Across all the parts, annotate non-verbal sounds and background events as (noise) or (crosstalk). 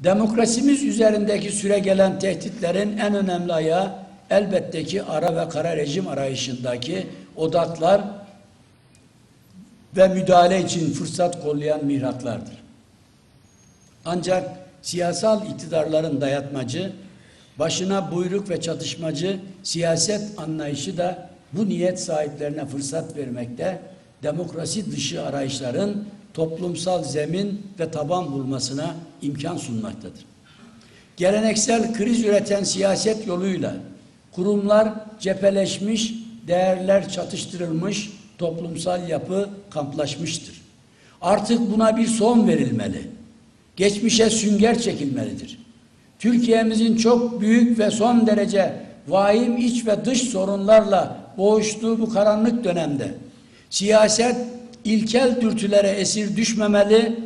Demokrasimiz üzerindeki süre gelen tehditlerin en önemli ayağı elbette ki ara ve kara rejim arayışındaki odaklar ve müdahale için fırsat kollayan mihraklardır. Ancak siyasal iktidarların dayatmacı, başına buyruk ve çatışmacı siyaset anlayışı da bu niyet sahiplerine fırsat vermekte, demokrasi dışı arayışların toplumsal zemin ve taban bulmasına imkan sunmaktadır. Geleneksel kriz üreten siyaset yoluyla kurumlar cepheleşmiş, değerler çatıştırılmış, toplumsal yapı kamplaşmıştır. Artık buna bir son verilmeli. Geçmişe sünger çekilmelidir. Türkiye'mizin çok büyük ve son derece vahim iç ve dış sorunlarla boğuştuğu bu karanlık dönemde siyaset ilkel dürtülere esir düşmemeli,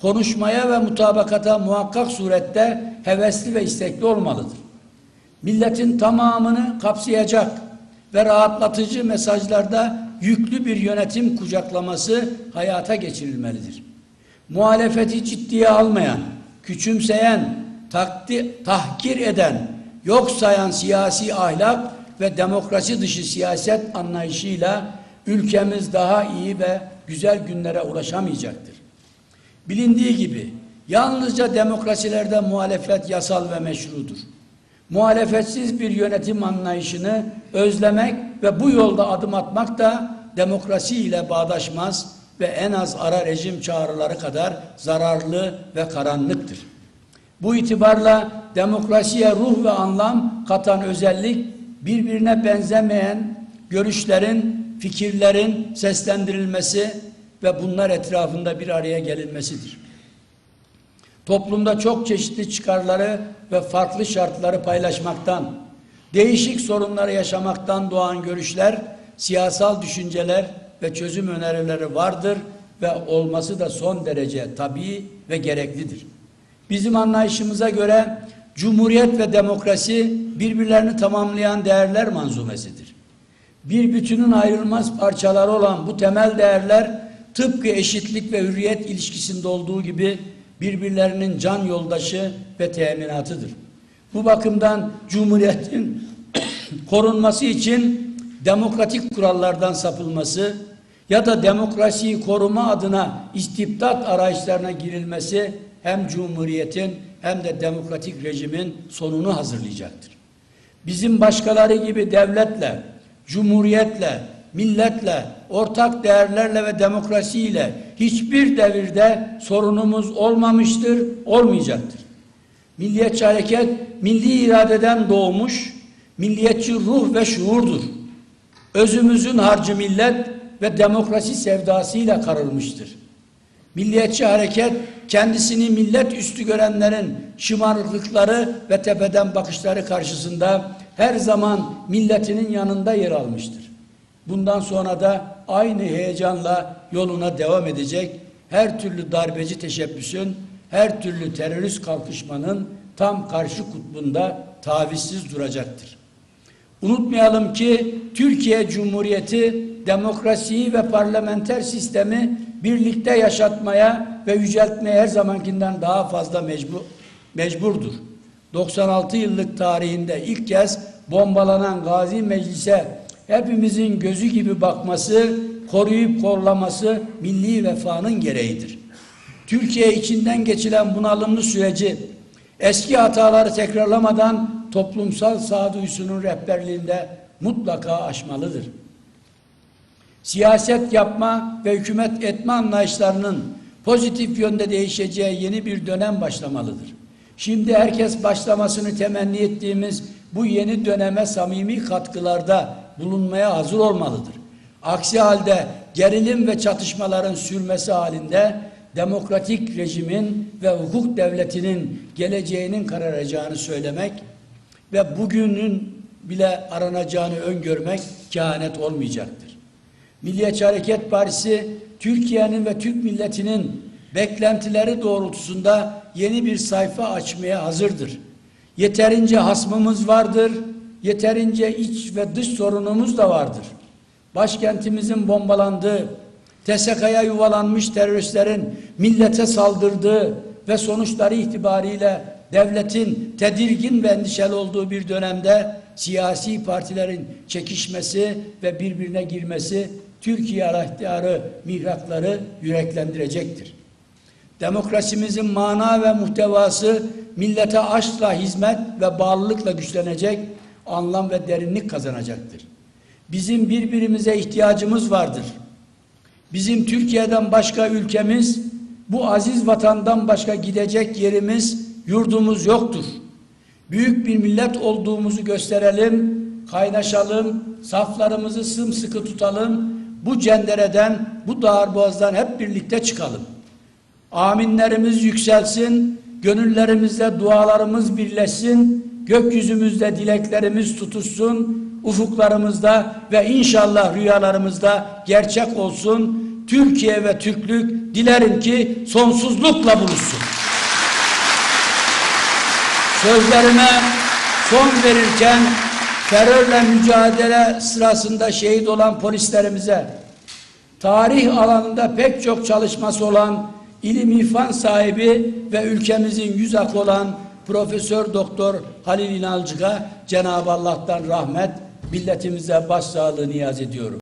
konuşmaya ve mutabakata muhakkak surette hevesli ve istekli olmalıdır. Milletin tamamını kapsayacak ve rahatlatıcı mesajlarda yüklü bir yönetim kucaklaması hayata geçirilmelidir. Muhalefeti ciddiye almayan, küçümseyen, takdi, tahkir eden, yok sayan siyasi ahlak ve demokrasi dışı siyaset anlayışıyla ülkemiz daha iyi ve güzel günlere ulaşamayacaktır. Bilindiği gibi yalnızca demokrasilerde muhalefet yasal ve meşrudur. Muhalefetsiz bir yönetim anlayışını özlemek ve bu yolda adım atmak da demokrasi ile bağdaşmaz ve en az ara rejim çağrıları kadar zararlı ve karanlıktır. Bu itibarla demokrasiye ruh ve anlam katan özellik birbirine benzemeyen görüşlerin, fikirlerin seslendirilmesi ve bunlar etrafında bir araya gelinmesidir. Toplumda çok çeşitli çıkarları ve farklı şartları paylaşmaktan, değişik sorunları yaşamaktan doğan görüşler, siyasal düşünceler ve çözüm önerileri vardır ve olması da son derece tabii ve gereklidir. Bizim anlayışımıza göre cumhuriyet ve demokrasi birbirlerini tamamlayan değerler manzumesidir. Bir bütünün ayrılmaz parçaları olan bu temel değerler tıpkı eşitlik ve hürriyet ilişkisinde olduğu gibi birbirlerinin can yoldaşı ve teminatıdır. Bu bakımdan cumhuriyetin (coughs) korunması için demokratik kurallardan sapılması ya da demokrasiyi koruma adına istibdat arayışlarına girilmesi hem cumhuriyetin hem de demokratik rejimin sonunu hazırlayacaktır. Bizim başkaları gibi devletle, cumhuriyetle, milletle, ortak değerlerle ve demokrasiyle hiçbir devirde sorunumuz olmamıştır, olmayacaktır. Milliyetçi hareket milli iradeden doğmuş, milliyetçi ruh ve şuurdur. Özümüzün harcı millet ve demokrasi sevdasıyla karılmıştır. Milliyetçi hareket kendisini millet üstü görenlerin şımarıklıkları ve tepeden bakışları karşısında her zaman milletinin yanında yer almıştır. Bundan sonra da aynı heyecanla yoluna devam edecek her türlü darbeci teşebbüsün, her türlü terörist kalkışmanın tam karşı kutbunda tavizsiz duracaktır. Unutmayalım ki Türkiye Cumhuriyeti demokrasiyi ve parlamenter sistemi birlikte yaşatmaya ve yüceltmeye her zamankinden daha fazla mecbur, mecburdur. 96 yıllık tarihinde ilk kez bombalanan Gazi Meclis'e hepimizin gözü gibi bakması, koruyup kollaması milli vefanın gereğidir. Türkiye içinden geçilen bunalımlı süreci eski hataları tekrarlamadan toplumsal sağduyusunun rehberliğinde mutlaka aşmalıdır. Siyaset yapma ve hükümet etme anlayışlarının pozitif yönde değişeceği yeni bir dönem başlamalıdır. Şimdi herkes başlamasını temenni ettiğimiz bu yeni döneme samimi katkılarda bulunmaya hazır olmalıdır. Aksi halde gerilim ve çatışmaların sürmesi halinde demokratik rejimin ve hukuk devletinin geleceğinin kararacağını söylemek ve bugünün bile aranacağını öngörmek kehanet olmayacaktır. Milliyetçi Hareket Partisi Türkiye'nin ve Türk milletinin beklentileri doğrultusunda yeni bir sayfa açmaya hazırdır. Yeterince hasmımız vardır, yeterince iç ve dış sorunumuz da vardır. Başkentimizin bombalandığı, TSK'ya yuvalanmış teröristlerin millete saldırdığı ve sonuçları itibariyle devletin tedirgin ve endişeli olduğu bir dönemde siyasi partilerin çekişmesi ve birbirine girmesi Türkiye aleyhtarı mihrakları yüreklendirecektir. Demokrasimizin mana ve muhtevası millete aşkla hizmet ve bağlılıkla güçlenecek, anlam ve derinlik kazanacaktır. Bizim birbirimize ihtiyacımız vardır. Bizim Türkiye'den başka ülkemiz, bu aziz vatandan başka gidecek yerimiz, yurdumuz yoktur. Büyük bir millet olduğumuzu gösterelim, kaynaşalım, saflarımızı sımsıkı tutalım, bu cendereden, bu darboğazdan hep birlikte çıkalım. Aminlerimiz yükselsin, gönüllerimizde dualarımız birleşsin, gökyüzümüzde dileklerimiz tutuşsun, ufuklarımızda ve inşallah rüyalarımızda gerçek olsun. Türkiye ve Türklük dilerim ki sonsuzlukla buluşsun. Sözlerime son verirken terörle mücadele sırasında şehit olan polislerimize, tarih alanında pek çok çalışması olan ilim irfan sahibi ve ülkemizin yüz akı olan Profesör Doktor Halil İnalcık'a Cenab-ı Allah'tan rahmet, milletimize başsağlığı niyaz ediyorum.